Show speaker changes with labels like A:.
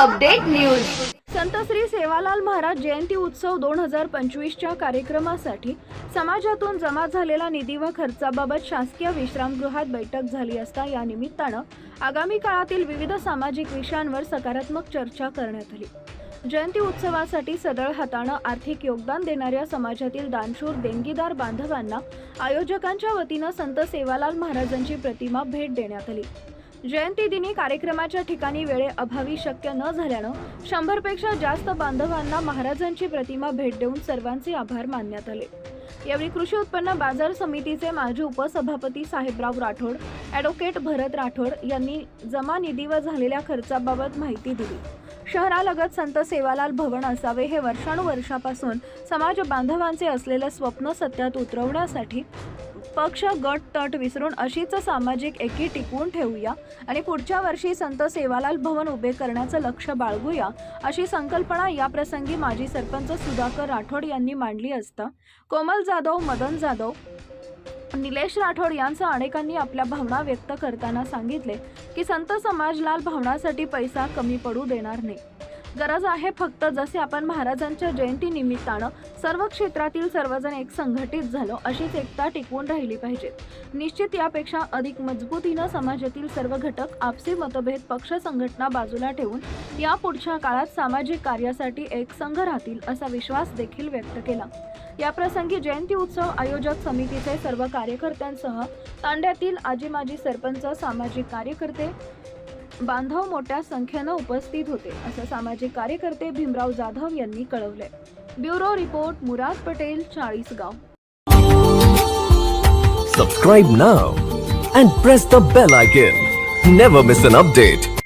A: Update news. संतश्री Sevalal Maharaj Jayanti उत्सव दोन हजार पंचवीसच्या कार्यक्रमासाठी समाजातून जमा झालेला निधी व खर्चाबाबत शासकीय विश्रामगृहात बैठक झाली असता या निमित्तानं आगामी काळातील विविध सामाजिक विषयांवर सकारात्मक चर्चा करण्यात आली. जयंती उत्सवासाठी सदळ हातानं आर्थिक योगदान देणाऱ्या समाजातील दानशूर देणगीदार बांधवांना आयोजकांच्या वतीनं संत सेवालाल महाराजांची प्रतिमा भेट देण्यात आली. जयंती दिनी कार्यक्रमाच्या ठिकाणी वेळेअभावी शक्य न झाल्यानं शंभरपेक्षा जास्त बांधवांना महाराजांची प्रतिमा भेट देऊन सर्वांचे आभार मानण्यात आले. यावेळी कृषी उत्पन्न बाजार समितीचे माजी उपसभापती साहेबराव राठोड ॲडव्होकेट भरत राठोड यांनी जमा निधी व झालेल्या खर्चाबाबत माहिती दिली. शहरालगत संत सेवालाल भवन असावे हे वर्षानुवर्षापासून समाज बांधवांचे असलेलं स्वप्न सत्यात उतरवण्यासाठी पक्ष गट तट विसरून अशीच सामाजिक एकी टिकवून ठेवूया आणि पुढच्या वर्षी संत सेवालाल भवन उभे करण्याचं लक्ष बाळगूया अशी संकल्पना या प्रसंगी माजी सरपंच सुधाकर राठोड यांनी मांडली असता. कोमल जाधव मदन जाधव निलेश राठोड यांचं अनेकांनी आपल्या भावना व्यक्त करताना सांगितले की संत समाजलाल भावनासाठी पैसा कमी पडू देणार नाही. गरज आहे फक्त जसे आपण महाराजांच्या जयंती निमित्तानं सर्व क्षेत्रातील सर्वजण एक संघटित झालो अशीच एकता टिकवून राहिली पाहिजे. निश्चित यापेक्षा अधिक मजबूतीनं समाजातील सर्व घटक आपसी मतभेद पक्ष संघटना बाजूला ठेवून या पुढच्या काळात सामाजिक कार्यासाठी एक संघ राहतील असा विश्वास देखील व्यक्त केला. या प्रसंगी जयंती उत्सव आयोजक समितीचे सर्व कार्यकर्त्यांसह तांड्यातील आजी माजी सरपंच सामाजिक कार्यकर्ते बांधव मोठ्या संख्येनं उपस्थित होते असं सामाजिक कार्यकर्ते भीमराव जाधव यांनी कळवले bureau report Murad Patel Chalisgaon.
B: Subscribe now and press the bell icon never miss an update